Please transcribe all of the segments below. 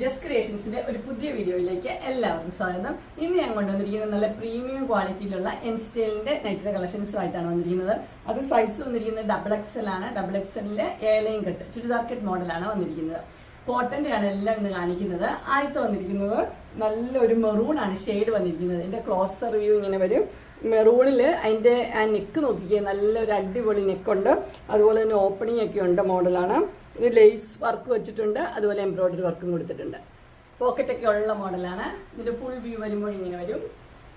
Just ക്രിയേഷൻസിന്റെ ഒരു പുതിയ വീഡിയോയിലേക്ക് എല്ലാവർക്കും സ്വാഗതം. ഇന്ന് ഞാൻ കൊണ്ടുവന്നിരിക്കുന്നത് നല്ല പ്രീമിയം ക്വാളിറ്റിയിലുള്ള എൻസ്റ്റൈലിന്റെ നൈറ്റർ കളക്ഷൻസ് ആയിട്ടാണ് വന്നിരിക്കുന്നത്. അത് സൈസ് വന്നിരിക്കുന്നത് ഡബിൾ എക്സൽ ആണ്. ഡബിൾ എക്സലിന്റെ ഏലയും കട്ട് ചുരിദാർ കെട്ട് മോഡലാണ് വന്നിരിക്കുന്നത്. കോട്ടന്റെ ആണ് എല്ലാം ഇന്ന് കാണിക്കുന്നത്. ആദ്യത്തെ വന്നിരിക്കുന്നത് നല്ലൊരു മെറൂൺ ആണ് ഷെയ്ഡ് വന്നിരിക്കുന്നത്. ഇതിന്റെ ക്ലോസർ വ്യൂ ഇങ്ങനെ വരും. മെറൂണിൽ അതിന്റെ ആ നെക്ക് നോക്കിക്കുക നല്ലൊരു അടിപൊളി നെക്കുണ്ട് അതുപോലെ തന്നെ ഓപ്പണിംഗ് ഒക്കെ ഉണ്ട് മോഡലാണ് ഇത് ലേസ് വർക്ക് വെച്ചിട്ടുണ്ട് അതുപോലെ എംബ്രോയ്ഡറി വർക്കും കൊടുത്തിട്ടുണ്ട്. പോക്കറ്റൊക്കെ ഉള്ള മോഡലാണ് ഇതിന്റെ ഫുൾ വ്യൂ വരുമ്പോൾ ഇങ്ങനെ വരും.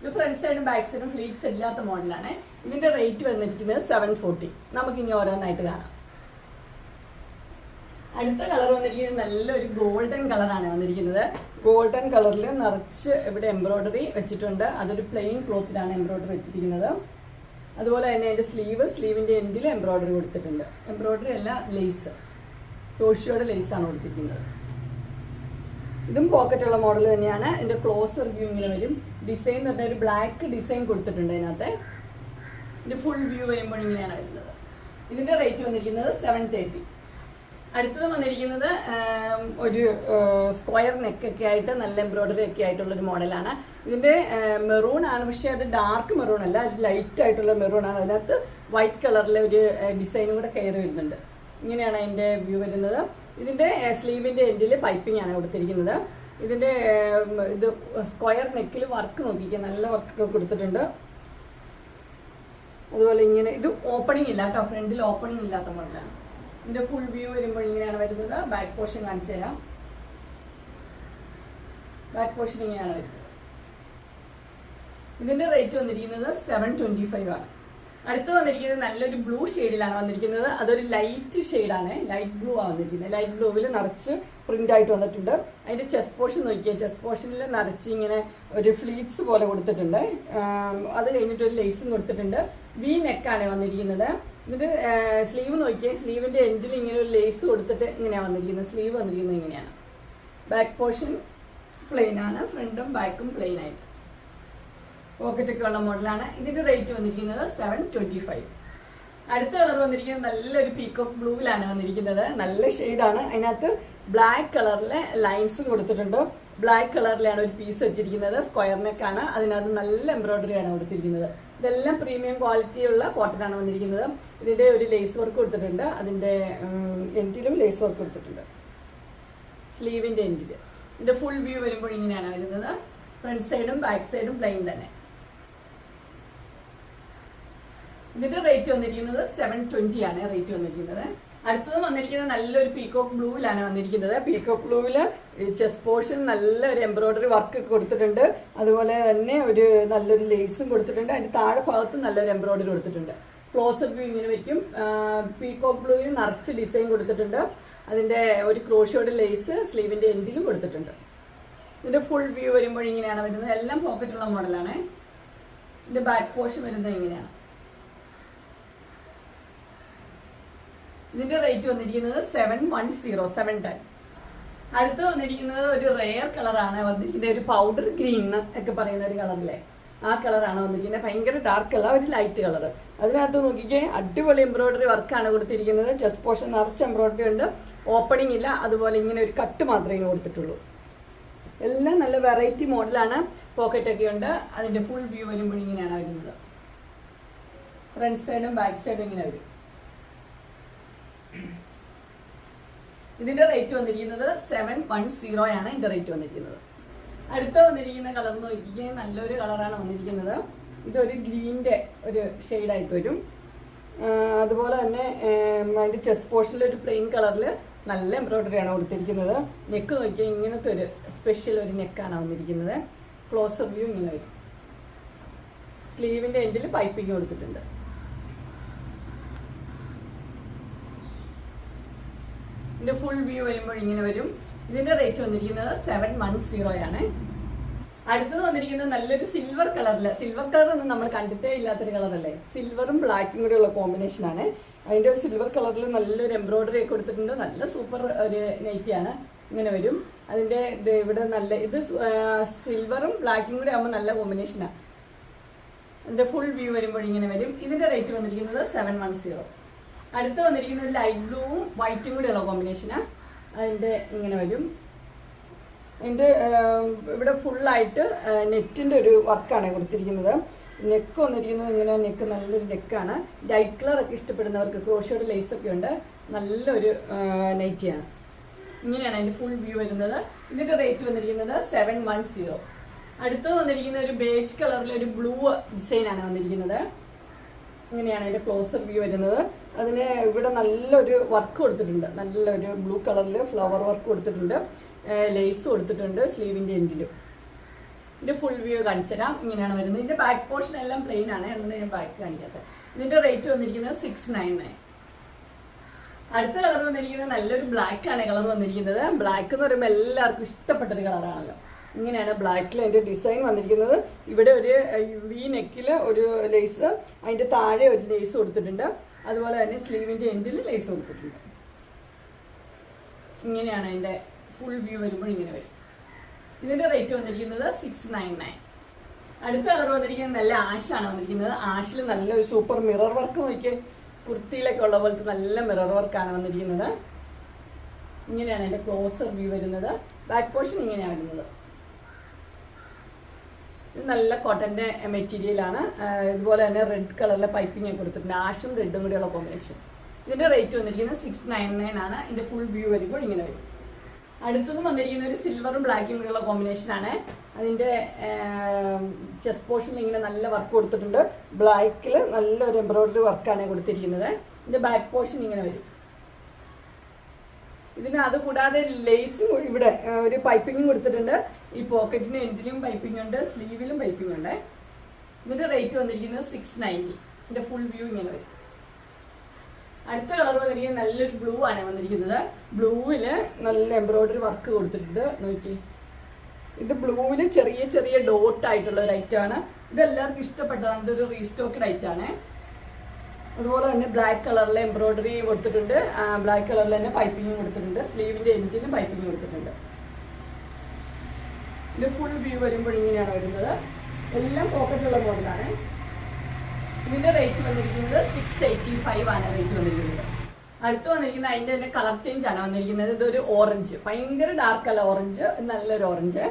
ഇത് ഫ്രണ്ട് സൈഡും ബാക്ക് സൈഡും ഫ്ലീക്സ് ഇല്ലാത്ത മോഡലാണ് ഇതിന്റെ റേറ്റ് വന്നിരിക്കുന്നത് സെവൻ ഫോർട്ടി നമുക്ക് ഇനി ഓരോന്നായിട്ട് കാണാം. അടുത്ത കളർ വന്നിരിക്കുന്നത് നല്ലൊരു ഗോൾഡൻ കളറാണ് വന്നിരിക്കുന്നത്. ഗോൾഡൻ കളറിൽ നിറച്ച് ഇവിടെ എംബ്രോയ്ഡറി വെച്ചിട്ടുണ്ട്. അതൊരു പ്ലെയിൻ ക്ലോത്തിലാണ് എംബ്രോയ്ഡറി വെച്ചിരിക്കുന്നത്. അതുപോലെ തന്നെ അതിന്റെ സ്ലീവ് സ്ലീവിന്റെ എൻഡിൽ എംബ്രോയ്ഡറി കൊടുത്തിട്ടുണ്ട്. എംബ്രോയ്ഡറി അല്ല ലേസ് ടോഷിയോടെ ലേസ് ആണ് കൊടുത്തിരിക്കുന്നത് ഇതും പോക്കറ്റുള്ള മോഡൽ തന്നെയാണ്. ഇതിന്റെ ക്ലോസ് വ്യൂ ഇങ്ങനെ വരും. ഡിസൈൻ എന്ന് പറഞ്ഞാൽ ഒരു ബ്ലാക്ക് ഡിസൈൻ കൊടുത്തിട്ടുണ്ട് അതിനകത്ത്. ഇതിന്റെ ഫുൾ വ്യൂ വരുമ്പോൾ ഇങ്ങനെയാണ് വരുന്നത്. ഇതിന്റെ റേറ്റ് വന്നിരിക്കുന്നത് സെവൻ തേർട്ടി അടുത്തത് വന്നിരിക്കുന്നത് ഒരു സ്ക്വയർ നെക്ക് ഒക്കെ ആയിട്ട് നല്ല എംബ്രോയിഡറി ഒക്കെ ആയിട്ടുള്ള ഒരു മോഡലാണ് ഇതിന്റെ മെറൂൺ ആണ്. പക്ഷേ അത് ഡാർക്ക് മെറൂൺ അല്ല. ലൈറ്റ് ആയിട്ടുള്ള മെറൂൺ ആണ്. അതിനകത്ത് വൈറ്റ് കളറിലെ ഒരു ഡിസൈനും കൂടെ കയറി വരുന്നുണ്ട്. ഇങ്ങനെയാണ് അതിന്റെ വ്യൂ വരുന്നത്. ഇതിന്റെ സ്ലീവിന്റെ എൻഡിൽ പൈപ്പിംഗ് ആണ് കൊടുത്തിരിക്കുന്നത്. ഇതിന്റെ ഇത് സ്ക്വയർ നെക്കിൽ വർക്ക് നോക്കിക്കുക നല്ല വർക്കൊക്കെ കൊടുത്തിട്ടുണ്ട്. അതുപോലെ ഇങ്ങനെ ഇത് ഓപ്പണിംഗ് ഇല്ല കേട്ടോ ഫ്രണ്ടിൽ ഓപ്പണിംഗ് ഇല്ലാത്ത മോഡലാണ്. ഇതിന്റെ ഫുൾ വ്യൂ വരുമ്പോൾ ഇങ്ങനെയാണ് വരുന്നത്. ബാക്ക് പോർഷൻ കാണിച്ചു തരാം. ബാക്ക് പോർഷൻ ഇങ്ങനെയാണ് വരുന്നത്. ഇതിന്റെ റേറ്റ് വന്നിരിക്കുന്നത് സെവൻ ട്വന്റി ഫൈവ് ആണ്. അടുത്ത് വന്നിരിക്കുന്നത് നല്ലൊരു ബ്ലൂ ഷെയ്ഡിലാണ് വന്നിരിക്കുന്നത്. അതൊരു ലൈറ്റ് ഷെയ്ഡാണ് ലൈറ്റ് ബ്ലൂ ആണ് വന്നിരിക്കുന്നത്. ലൈറ്റ് ബ്ലൂവിൽ നിറച്ച് പ്രിന്റ് ആയിട്ട് വന്നിട്ടുണ്ട്. അതിന്റെ ചെസ്റ്റ് പോർഷൻ നോക്കിയ. ചെസ്റ്റ് പോർഷനിൽ നിറച്ച് ഇങ്ങനെ ഒരു ഫ്ലീറ്റ്സ് പോലെ കൊടുത്തിട്ടുണ്ട്. അത് കഴിഞ്ഞിട്ട് ഒരു ലേസും കൊടുത്തിട്ടുണ്ട്. വി നെക്കാണ് വന്നിരിക്കുന്നത്. എന്നിട്ട് സ്ലീവ് നോക്കിയാൽ സ്ലീവിന്റെ എൻഡിൽ ഇങ്ങനെ ഒരു ലേസ് കൊടുത്തിട്ട് ഇങ്ങനെയാണ് വന്നിരിക്കുന്നത്. സ്ലീവ് വന്നിരിക്കുന്നത് ഇങ്ങനെയാണ്. ബാക്ക് പോർഷൻ പ്ലെയിൻ ആണ്. ഫ്രണ്ടും ബാക്കും പ്ലെയിൻ ആയിട്ട്. പോക്കറ്റ് ഒക്കെ ഉള്ള മോഡലാണ് ഇതിന്റെ റേറ്റ് വന്നിരിക്കുന്നത് സെവൻ ട്വന്റി ഫൈവ് അടുത്ത കളർ വന്നിരിക്കുന്നത് നല്ലൊരു പീക്കോക്ക് ബ്ലൂവിലാണ് വന്നിരിക്കുന്നത്. നല്ല ഷെയ്ഡാണ് അതിനകത്ത് ബ്ലാക്ക് കളറിലെ ലൈൻസ് കൊടുത്തിട്ടുണ്ട്. ബ്ലാക്ക് കളറിലാണ് ഒരു പീസ് വെച്ചിരിക്കുന്നത്. സ്ക്വയർ നെക്കാണ് അതിനകത്ത് നല്ല എംബ്രോയിഡറി ആണ് കൊടുത്തിരിക്കുന്നത്. ഇതെല്ലാം പ്രീമിയം ക്വാളിറ്റിയുള്ള കോട്ടനാണ് വന്നിരിക്കുന്നത്. ഇതിന്റെ ഒരു ലേസ് വർക്ക് കൊടുത്തിട്ടുണ്ട്. അതിന്റെ എൻഡിലും ലേസ് വർക്ക് കൊടുത്തിട്ടുണ്ട്. സ്ലീവിന്റെ എൻഡിൽ ഇതിന്റെ ഫുൾ വ്യൂ വരുമ്പോൾ ഇങ്ങനെയാണ് വരുന്നത്. ഫ്രണ്ട് സൈഡും ബാക്ക് സൈഡും പ്ലെയിൻ തന്നെ. ഇതിന്റെ റേറ്റ് വന്നിരിക്കുന്നത് സെവൻ ട്വന്റി ആണ് റേറ്റ് വന്നിരിക്കുന്നത്. അടുത്തത് വന്നിരിക്കുന്നത് നല്ലൊരു പീകോക്ക് ബ്ലൂവിലാണ് വന്നിരിക്കുന്നത്. പീകോക്ക് ബ്ലൂവിൽ ചെസ്റ്റ് പോർഷൻ നല്ലൊരു എംബ്രോയിഡറി വർക്ക് കൊടുത്തിട്ടുണ്ട്. അതുപോലെ തന്നെ ഒരു നല്ലൊരു ലേസും കൊടുത്തിട്ടുണ്ട്. അതിന്റെ താഴെ ഭാഗത്തും നല്ലൊരു എംബ്രോയിഡറി കൊടുത്തിട്ടുണ്ട്. ക്ലോസപ്പ് വ്യൂ ഇങ്ങനെ വയ്ക്കും. പീകോക്ക് ബ്ലൂവിൽ നിറച്ച് ഡിസൈൻ കൊടുത്തിട്ടുണ്ട്. അതിന്റെ ഒരു ക്രോഷോയുടെ ലേസ് സ്ലീവിന്റെ എൻഡിലും കൊടുത്തിട്ടുണ്ട്. ഇതിന്റെ ഫുൾ വ്യൂ വരുമ്പോൾ ഇങ്ങനെയാണ് വരുന്നത്. എല്ലാം പോക്കറ്റുള്ള മോഡലാണ് ഇതിന്റെ ബാക്ക് പോർഷൻ വരുന്നത് ഇങ്ങനെയാണ്. ഇതിന്റെ റേറ്റ് വന്നിരിക്കുന്നത് seven one zero seven ten അടുത്ത് വന്നിരിക്കുന്നത് ഒരു റെയർ കളറാണ് വന്നിരിക്കുന്നത് ഒരു പൗഡർ ഗ്രീൻ ഒക്കെ പറയുന്ന ഒരു കളറല്ലേ ആ കളറാണ് വന്നിരിക്കുന്നത്. ഭയങ്കര ഡാർക്ക് അല്ല ഒരു ലൈറ്റ് കളർ അതിനകത്ത് നോക്കിക്കേ അടിപൊളി എംബ്രോയിഡറി വർക്കാണ് കൊടുത്തിരിക്കുന്നത്. ചെസ്റ്റ് പോർഷൻ നിറച്ച് എംബ്രോയിഡറി ഉണ്ട്. ഓപ്പണിംഗ് ഇല്ല അതുപോലെ ഇങ്ങനെ ഒരു കട്ട് മാത്രമേ കൊടുത്തിട്ടുള്ളൂ. എല്ലാം നല്ല വെറൈറ്റി മോഡലാണ് പോക്കറ്റ് ഒക്കെ ഉണ്ട്. അതിന്റെ ഫുൾ വ്യൂ വരുമ്പോൾ ഇങ്ങനെയാണ് വരുന്നത്. ഫ്രണ്ട് സൈഡും ബാക്ക് സൈഡും ഇങ്ങനെ വരും. ഇതിന്റെ റേറ്റ് വന്നിരിക്കുന്നത് സെവൻ വൺ സീറോ ആണ് ഇതിന്റെ റേറ്റ് വന്നിരിക്കുന്നത്. അടുത്ത വന്നിരിക്കുന്ന കളർ നോക്കിക്കാൻ നല്ലൊരു കളറാണ് വന്നിരിക്കുന്നത്. ഇതൊരു ഗ്രീന്റെ ഒരു ഷെയ്ഡായിട്ട് വരും. അതുപോലെ തന്നെ അതിന്റെ ചെസ്റ്റ് പോർഷനിൽ ഒരു പ്ലെയിൻ കളറിൽ നല്ല എംബ്രോയിഡറി ആണ് കൊടുത്തിരിക്കുന്നത്. നെക്ക് നോക്കിയാൽ ഇങ്ങനത്തെ ഒരു സ്പെഷ്യൽ ഒരു നെക്കാണ് വന്നിരിക്കുന്നത്. ക്ലോസർ വ്യൂ ഇങ്ങനെ വരും. സ്ലീവിന്റെ എൻഡിൽ പൈപ്പിംഗ് കൊടുത്തിട്ടുണ്ട്. ഇതിന്റെ ഫുൾ വ്യൂ വരുമ്പോൾ ഇങ്ങനെ വരും. ഇതിന്റെ റേറ്റ് വന്നിരിക്കുന്നത് സെവൻ വൺ സീറോ ആണ്. അടുത്തത് വന്നിരിക്കുന്നത് നല്ലൊരു സിൽവർ കളറിൽ സിൽവർ കളർ ഒന്നും നമ്മൾ കണ്ടിട്ടേ ഇല്ലാത്തൊരു കളറല്ലേ സിൽവറും ബ്ലാക്കും കൂടെ ഉള്ള കോമ്പിനേഷൻ ആണ്. അതിന്റെ ഒരു സിൽവർ കളറിൽ നല്ലൊരു എംബ്രോയിഡറി ഒക്കെ കൊടുത്തിട്ടുണ്ട്. നല്ല സൂപ്പർ ഒരു നൈറ്റിയാണ് ഇങ്ങനെ വരും. അതിന്റെ ഇവിടെ നല്ല ഇത് സിൽവറും ബ്ലാക്കും കൂടെ ആകുമ്പോൾ നല്ല കോമ്പിനേഷനാണ് അതിന്റെ ഫുൾ വ്യൂ വരുമ്പോൾ ഇങ്ങനെ വരും. ഇതിന്റെ റേറ്റ് വന്നിരിക്കുന്നത് സെവൻ വൺ സീറോ അടുത്ത് വന്നിരിക്കുന്നത് ലൈറ്റ് ബ്ലൂവും വൈറ്റും കൂടെയുള്ള കോമ്പിനേഷനാണ് അതിന്റെ ഇങ്ങനെ വരും. ഇതിന്റെ ഇവിടെ ഫുള്ളായിട്ട് നെറ്റിന്റെ ഒരു വർക്കാണ് കൊടുത്തിരിക്കുന്നത്. നെക്ക് വന്നിരിക്കുന്നത് ഇങ്ങനെ നെക്ക് നല്ലൊരു നെക്കാണ് ലൈറ്റ് കളറൊക്കെ ഇഷ്ടപ്പെടുന്നവർക്ക് ക്രോഷോയുടെ ലേസൊക്കെ ഉണ്ട്. നല്ലൊരു നൈറ്റിയാണ് ഇങ്ങനെയാണ് അതിന്റെ ഫുൾ വ്യൂ വരുന്നത്. ഇതിന്റെ റേറ്റ് വന്നിരിക്കുന്നത് സെവൻ വൺ സീറോ അടുത്തത് വന്നിരിക്കുന്ന ഒരു ബേജ് കളറിലെ ഒരു ബ്ലൂ ഡിസൈനാണ് വന്നിരിക്കുന്നത്. ഇങ്ങനെയാണ് അതിന്റെ ക്ലോസർ വ്യൂ വരുന്നത്. അതിന് ഇവിടെ നല്ലൊരു വർക്ക് കൊടുത്തിട്ടുണ്ട്. നല്ലൊരു ബ്ലൂ കളറിൽ ഫ്ലവർ വർക്ക് കൊടുത്തിട്ടുണ്ട്. ലേസ് കൊടുത്തിട്ടുണ്ട് സ്ലീവിന്റെ എൻഡിലും ഇതിന്റെ ഫുൾ വ്യൂ കാണിച്ചുതരാം ഇങ്ങനെയാണ് വരുന്നത്. ഇതിന്റെ ബാക്ക് പോർഷൻ എല്ലാം പ്ലെയിൻ ആണ്. അതുകൊണ്ട് ഞാൻ ബാക്ക് കാണിക്കാത്തത്. ഇതിന്റെ റേറ്റ് വന്നിരിക്കുന്നത് സിക്സ് നയൻ നയൻ അടുത്ത കളർ വന്നിരിക്കുന്നത് നല്ലൊരു ബ്ലാക്ക് ആണ് കളർ വന്നിരിക്കുന്നത്. ബ്ലാക്ക് എന്ന് പറയുമ്പോൾ എല്ലാവർക്കും ഇഷ്ടപ്പെട്ടൊരു കളറാണല്ലോ ഇങ്ങനെയാണ് ബ്ലാക്കിൽ അതിന്റെ ഡിസൈൻ വന്നിരിക്കുന്നത്. ഇവിടെ ഒരു വി നെക്കിൽ ഒരു ലേസ് അതിന്റെ താഴെ ഒരു ലേസ് കൊടുത്തിട്ടുണ്ട്. അതുപോലെ തന്നെ സ്ലീവിന്റെ എൻഡിൽ ലേസ് കൊടുത്തിട്ടുണ്ട് ഇങ്ങനെയാണ് അതിന്റെ ഫുൾ വ്യൂ വരുമ്പോൾ ഇങ്ങനെ വരും. ഇതിന്റെ റേറ്റ് വന്നിരിക്കുന്നത് സിക്സ് നയൻ നയൻ അടുത്ത കളർ വന്നിരിക്കുന്നത് നല്ല ആഷാണ് വന്നിരിക്കുന്നത്. ആഷിൽ നല്ലൊരു സൂപ്പർ മിറർ വർക്ക് നോക്കി കുർത്തിയിലൊക്കെ ഉള്ള പോലത്തെ നല്ല മിറർ വർക്കാണ് വന്നിരിക്കുന്നത്. ഇങ്ങനെയാണ് അതിന്റെ ക്ലോസർ വ്യൂ വരുന്നത്. ബാക്ക് പോർഷൻ ഇങ്ങനെയാണ് വരുന്നത്. നല്ല കോട്ടന്റെ മെറ്റീരിയൽ ആണ്. ഇതുപോലെ തന്നെ റെഡ് കളറിലെ പൈപ്പിംഗ് കൊടുത്തിട്ടുണ്ട്. ആഷും റെഡും കൂടിയുള്ള കോമ്പിനേഷൻ ഇതിന്റെ റേറ്റ് വന്നിരിക്കുന്നത് സിക്സ് നയൻ നയൻ ആണ്. ഇതിന്റെ ഫുൾ വ്യൂ വരുമ്പോൾ ഇങ്ങനെ വരും. അടുത്തത് വന്നിരിക്കുന്ന ഒരു സിൽവറും ബ്ലാക്കും കൂടിയുള്ള കോമ്പിനേഷൻ ആണ്. അതിന്റെ ചെസ് പോർഷനിൽ ഇങ്ങനെ നല്ല വർക്ക് കൊടുത്തിട്ടുണ്ട്. ബ്ലാക്കിൽ നല്ലൊരു എംബ്രോയിഡറി വർക്കാണ് കൊടുത്തിരിക്കുന്നത്. ഇതിന്റെ ബാക്ക് പോർഷൻ ഇങ്ങനെ വരും. ഇതിന് അത് കൂടാതെ ലേസും ഇവിടെ ഒരു പൈപ്പിങ്ങും കൊടുത്തിട്ടുണ്ട്. ഈ പോക്കറ്റിന് എൻഡിലും പൈപ്പിംഗ് ഉണ്ട് സ്ലീവിലും പൈപ്പിംഗ് ഉണ്ട്. ഇതിന്റെ റേറ്റ് വന്നിരിക്കുന്നത് സിക്സ് നയന്റി ഇതിന്റെ ഫുൾ വ്യൂ ഇങ്ങനെ വരും. അടുത്ത കളർ വന്നിരിക്കുന്നത് നല്ലൊരു ബ്ലൂ ആണ് വന്നിരിക്കുന്നത്. ബ്ലൂവിൽ നല്ല എംബ്രോയിഡറി വർക്ക് കൊടുത്തിട്ടുണ്ട്. നോക്കി. ഇത് ബ്ലൂവിൽ ചെറിയ ചെറിയ ഡോട്ട് ആയിട്ടുള്ള ഒരു ഐറ്റം ആണ്. ഇത് എല്ലാവർക്കും ഇഷ്ടപ്പെട്ടതാണ്. ഇതൊരു റീസ്റ്റോക്കഡ് ഐറ്റം ആണ്. അതുപോലെ തന്നെ ബ്ലാക്ക് കളറിൽ എംബ്രോയിഡറി കൊടുത്തിട്ടുണ്ട്. ബ്ലാക്ക് കളറിൽ തന്നെ പൈപ്പിങ്ങും കൊടുത്തിട്ടുണ്ട്. സ്ലീവിന്റെ എൻഡിലും പൈപ്പിംഗ് കൊടുത്തിട്ടുണ്ട്. ഇതിന്റെ ഫുൾ വ്യൂ വരുമ്പോൾ ഇങ്ങനെയാണ് വരുന്നത്. എല്ലാം പോക്കറ്റുള്ള മോഡലാണ് ഇതിന്റെ റേറ്റ് വന്നിരിക്കുന്നത് സിക്സ് എയ്റ്റി ഫൈവ് ആണ് റേറ്റ് വന്നിരിക്കുന്നത്. അടുത്ത് വന്നിരിക്കുന്നത് അതിന്റെ തന്നെ കളർ ചേഞ്ച് ആണ് വന്നിരിക്കുന്നത്. ഇതൊരു ഓറഞ്ച് ഭയങ്കര ഡാർക്ക് അല്ല ഓറഞ്ച് നല്ലൊരു ഓറഞ്ച്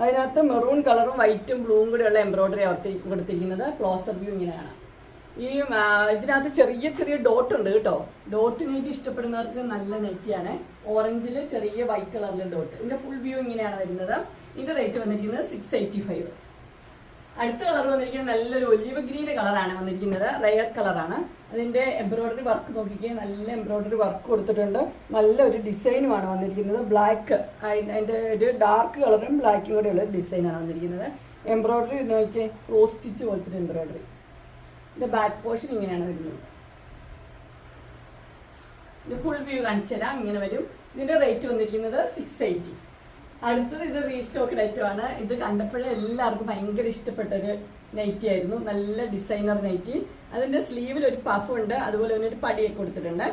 അതിനകത്ത് മെറൂൺ കളറും വൈറ്റും ബ്ലൂവും കൂടെയുള്ള എംബ്രോയിഡറി കൊടുത്തിരിക്കുന്നത്. ക്ലോസർ വ്യൂ ഇങ്ങനെയാണ്. ഈ ഇതിനകത്ത് ചെറിയ ചെറിയ ഡോട്ട് ഉണ്ട് കേട്ടോ. ഡോട്ട് നെറ്റ് ഇഷ്ടപ്പെടുന്നവർക്ക് നല്ല നെറ്റിയാണ്. ഓറഞ്ചിൽ ചെറിയ വൈറ്റ് കളറിലെ ഡോട്ട് ഇതിന്റെ ഫുൾ വ്യൂ ഇങ്ങനെയാണ് വരുന്നത്. ഇതിന്റെ റേറ്റ് വന്നിരിക്കുന്നത് സിക്സ് എയ്റ്റി ഫൈവ് അടുത്ത കളർ വന്നിരിക്കുന്നത് നല്ലൊരു ഒലിവ് ഗ്രീൻ കളറാണ് വന്നിരിക്കുന്നത്. റയർ കളറാണ് അതിന്റെ എംബ്രോയിഡറി വർക്ക് നോക്കിക്കുക നല്ല എംബ്രോയിഡറി വർക്ക് കൊടുത്തിട്ടുണ്ട്. നല്ലൊരു ഡിസൈനുമാണ് വന്നിരിക്കുന്നത്. ബ്ലാക്ക് അതിന്റെ ഒരു ഡാർക്ക് കളറും ബ്ലാക്കും കൂടെ ഉള്ള ഡിസൈനാണ് വന്നിരിക്കുന്നത്. എംബ്രോയിഡറി നോക്കിയേ റോസ്റ്റിച്ച് സ്റ്റിച്ച് പോലത്തെ എംബ്രോയിഡറി ഇതിന്റെ ബാക്ക് പോർഷൻ ഇങ്ങനെയാണ് വരുന്നത്. ഇത് ഫുൾ വ്യൂ കാണിച്ചു തരാം. ഇങ്ങനെ വരും. ഇതിന്റെ റേറ്റ് വന്നിരിക്കുന്നത് സിക്സ് എയ്റ്റി അടുത്തത് ഇത് റീസ്റ്റോക്ക് ആണ്. ഇത് കണ്ടപ്പോഴേ എല്ലാവർക്കും ഭയങ്കര ഇഷ്ടപ്പെട്ട ഒരു നൈറ്റി ആയിരുന്നു. നല്ല ഡിസൈനർ നൈറ്റി അതിന്റെ സ്ലീവിൽ ഒരു പഫ് ഉണ്ട്. അതുപോലെ തന്നെ ഒരു പടിയൊക്കെ കൊടുത്തിട്ടുണ്ട്.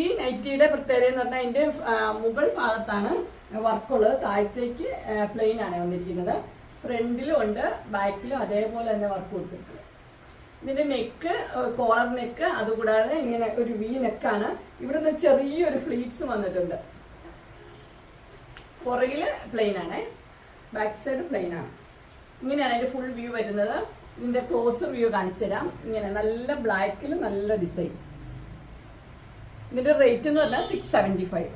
ഈ നൈറ്റിയുടെ പ്രത്യേകത എന്ന് പറഞ്ഞാൽ മുഗൾ മുകൾ ഭാഗത്താണ് വർക്കുള്ളത് താഴത്തേക്ക് പ്ലെയിൻ ആണ് വന്നിരിക്കുന്നത്. ഫ്രണ്ടിലും ഉണ്ട് ബാക്കിലും അതേപോലെ തന്നെ വർക്ക് കൊടുത്തിട്ടുണ്ട്. ഇതിന്റെ നെക്ക് കോളർ നെക്ക് അതുകൂടാതെ ഇങ്ങനെ ഒരു വി നെക്കാണ് ഇവിടുന്ന് ചെറിയൊരു ഫ്ലീറ്റ്സ് വന്നിട്ടുണ്ട്. പുറകിൽ പ്ലെയിൻ ആണ്. ബാക്ക് സൈഡ് പ്ലെയിൻ ആണ്. ഇങ്ങനെയാണ് അതിന്റെ ഫുൾ വ്യൂ വരുന്നത്. ഇതിന്റെ ക്ലോസർ വ്യൂ കാണിച്ചു തരാം. ഇങ്ങനെ നല്ല ബ്ലാക്കിൽ നല്ല ഡിസൈൻ ഇതിന്റെ റേറ്റ് എന്ന് പറഞ്ഞാൽ സിക്സ് സെവന്റി ഫൈവ്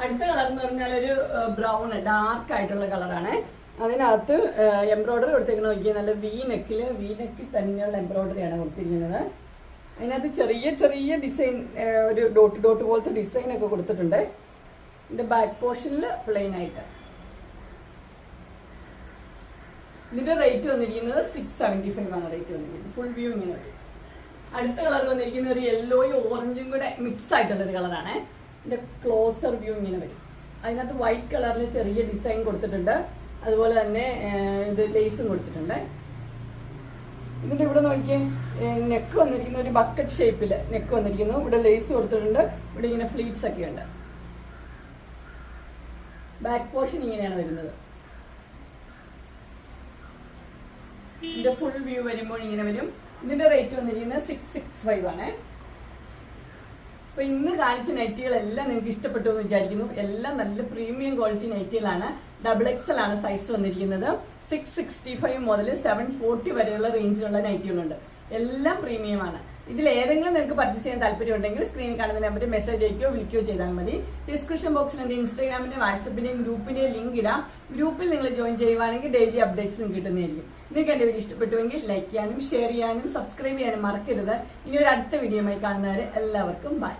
അടുത്ത കളർ എന്ന് പറഞ്ഞാൽ ഒരു ബ്രൗൺ ഡാർക്ക് ആയിട്ടുള്ള കളറാണ് അതിനകത്ത് എംബ്രോയിഡറി കൊടുത്തേക്കണ നോക്കിയാൽ നല്ല വി നെക്കിൽ വി നെക്കിൽ തന്നെയുള്ള എംബ്രോയിഡറിയാണ് കൊടുത്തിരിക്കുന്നത്. അതിനകത്ത് ചെറിയ ചെറിയ ഡിസൈൻ ഒരു ഡോട്ട് ഡോട്ട് പോലത്തെ ഡിസൈനൊക്കെ കൊടുത്തിട്ടുണ്ട്. ഇതിന്റെ ബാക്ക് പോർഷനിൽ പ്ലെയിൻ ആയിട്ട്. ഇതിന്റെ റേറ്റ് വന്നിരിക്കുന്നത് സിക്സ് സെവന്റി ഫൈവ് ആണ് റേറ്റ് വന്നിരിക്കുന്നത്. ഫുൾ വ്യൂ ഇങ്ങനെ വരും. അടുത്ത കളർ വന്നിരിക്കുന്ന ഒരു യെല്ലോയും ഓറഞ്ചും കൂടെ മിക്സ് ആയിട്ടുള്ള ഒരു കളറാണ് ഇതിന്റെ ക്ലോസർ വ്യൂ ഇങ്ങനെ വരും. അതിനകത്ത് വൈറ്റ് കളറിൽ ചെറിയ ഡിസൈൻ കൊടുത്തിട്ടുണ്ട്. അതുപോലെ തന്നെ ഇത് ലേസും കൊടുത്തിട്ടുണ്ട്. ഇതിന്റെ ഇവിടെ നോക്കിയേ നെക്ക് വന്നിരിക്കുന്ന ഒരു ബക്കറ്റ് ഷേപ്പിൽ നെക്ക് വന്നിരിക്കുന്നു. ഇവിടെ ലേസ് കൊടുത്തിട്ടുണ്ട്. ഇവിടെ ഇങ്ങനെ ഫ്ലീറ്റ്സ് ഒക്കെ ഉണ്ട്. ബാക്ക് പോർഷൻ ഇങ്ങനെയാണ് വരുന്നത്. ഇതിന്റെ ഫുൾ വ്യൂ വരുമ്പോൾ ഇങ്ങനെ വരും. ഇതിന്റെ റേറ്റ് വന്നിരിക്കുന്നത് സിക്സ് സിക്സ് ഫൈവ് ആണ്. അപ്പൊ ഇന്ന് കാണിച്ച നൈറ്റികളെല്ലാം നിങ്ങൾക്ക് ഇഷ്ടപ്പെട്ടു എന്ന് വിചാരിക്കുന്നു. എല്ലാം നല്ല പ്രീമിയം ക്വാളിറ്റി നൈറ്റികളാണ്. ഡബിൾ എക്സൽ ആണ് സൈസ് വന്നിരിക്കുന്നത്. സിക്സ് സിക്സ്റ്റി ഫൈവ് മുതൽ സെവൻ ഫോർട്ടി വരെയുള്ള റേഞ്ചിലുള്ള നൈറ്റികളുണ്ട്. എല്ലാം പ്രീമിയമാണ് ഇതിൽ ഏതെങ്കിലും നിങ്ങൾക്ക് പർച്ചേസ് ചെയ്യാൻ താല്പര്യം ഉണ്ടെങ്കിൽ സ്ക്രീനിൽ കാണുന്ന നമ്പറിൽ മെസ്സേജ് അയക്കുകയോ വിളിക്കുകയോ ചെയ്താൽ മതി. ഡിസ്ക്രിപ്ഷൻ ബോക്സിൽ എന്റെ ഇൻസ്റ്റാഗ്രാമിന്റെ വാട്സപ്പിന്റെയും ഗ്രൂപ്പിന്റെയും ലിങ്ക് ഇടാം. ഗ്രൂപ്പിൽ നിങ്ങൾ ജോയിൻ ചെയ്യുവാണെങ്കിൽ ഡെയിലി അപ്ഡേറ്റ്സ് കിട്ടുന്നതായിരിക്കും. നിങ്ങൾക്ക് എന്റെ വീഡിയോ ഇഷ്ടപ്പെട്ടുവെങ്കിൽ ലൈക്ക് ചെയ്യാനും ഷെയർ ചെയ്യാനും സബ്സ്ക്രൈബ് ചെയ്യാനും മറക്കരുത്. ഇനി ഒരു അടുത്ത വീഡിയോ ആയി കാണുന്നവരെ എല്ലാവർക്കും ബൈ